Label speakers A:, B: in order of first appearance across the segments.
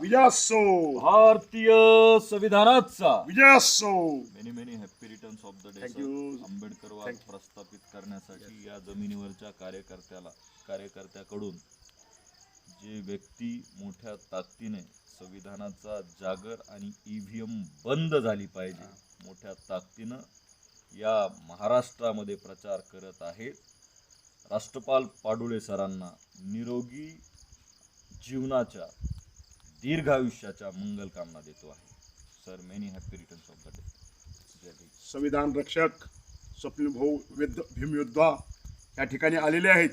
A: विजयासो
B: भारतीय संविधानाचा।
A: विजयासो
B: many many happy returns of the day. आंबेडकरवाद
A: you.
B: प्रस्थापित करण्यासाठी या जमिनीवरच्या कार्यकर्त्याला कार्यकर्त्याकडून जे व्यक्ती मोठ्या ताकदीने संविधानाचा जागर आणि ईव्हीएम बंद झाली पाहिजे मोठ्या ताकदीनं या महाराष्ट्रामध्ये प्रचार करत आहेत. राष्ट्रपाल पाडुळे सरांना निरोगी जीवनाच्या दीर्घ आयुष्याच्या मंगलकामना देतो आहे. Sir many happy returns of the day जय
A: संविधान रक्षक स्वप्न भाऊ विद्ध भीमयोद्धा या ठिकाणी आलेले आहेत.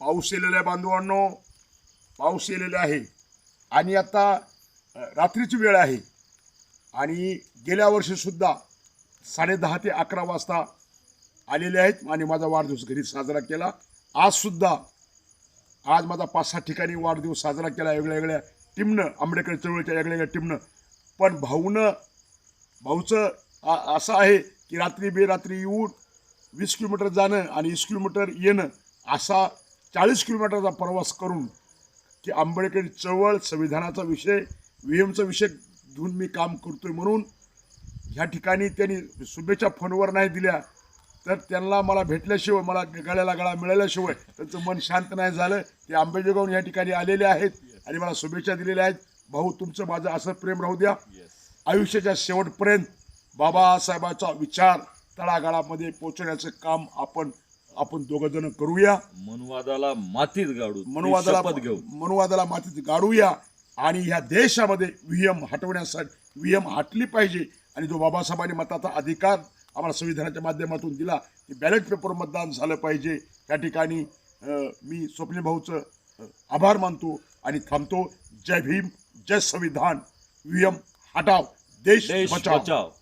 A: पाऊस येलेल्या बांधवांनो. पाऊस येलेला आहे. आणि आता रात्रीची वेळ आहे. आणि गेल्या वर्षीसुद्धा साडेदहा ते अकरा वाजता आलेले आहेत आणि माझा वाढदिवस घरी साजरा केला. आजसुद्धा आज माझा पाच सहा ठिकाणी वाढदिवस साजरा केला. वेगळ्या वेगळ्या टिमणं आंबेडकर चळवळीच्या वेगळ्या टिमणं पण भाऊनं भाऊचं आ- असं आहे की रात्री बेरात्री येऊन वीस किलोमीटर जाणं आणि वीस किलोमीटर येणं असा चाळीस किलोमीटरचा प्रवास करून की आंबेडकर चळवळ संविधानाचा विषय व्ही एमचा विषय घेऊन मी काम करतोय म्हणून ह्या ठिकाणी त्यांनी शुभेच्छा फोनवर नाही दिल्या तर त्यांना मला भेटल्याशिवाय मला गळ्याला गळा मिळाल्याशिवाय त्यांचं मन शांत नाही झालं. ते आंबेजोगावून या ठिकाणी आलेले आहेत. आणि मला शुभेच्छा दिलेल्या आहेत. भाऊ तुमचं माझं असं प्रेम राहू द्या. आयुष्याच्या शेवटपर्यंत बाबासाहेबाचा विचार तळागाळामध्ये पोचवण्याचं काम आपण आपण दोघं जण करूया.
B: मनुवादाला मातीत गाडू.
A: मनुवादाला
B: घेऊ.
A: मनुवादाला मातीत गाडूया आणि ह्या देशामध्ये व्हीएम हटवण्यासाठी व्हीएम हटली पाहिजे. आणि जो बाबासाहेबांनी मताचा अधिकार आम्हाला संविधानाच्या माध्यमातून दिला ते बॅलेट पेपर मतदान झालं पाहिजे. या ठिकाणी मी स्वप्नील भाऊचं अं, आभार मानतो आणि थांबतो. जय भीम जय संविधान. व्हीएम हटाव देश
B: देश बचाव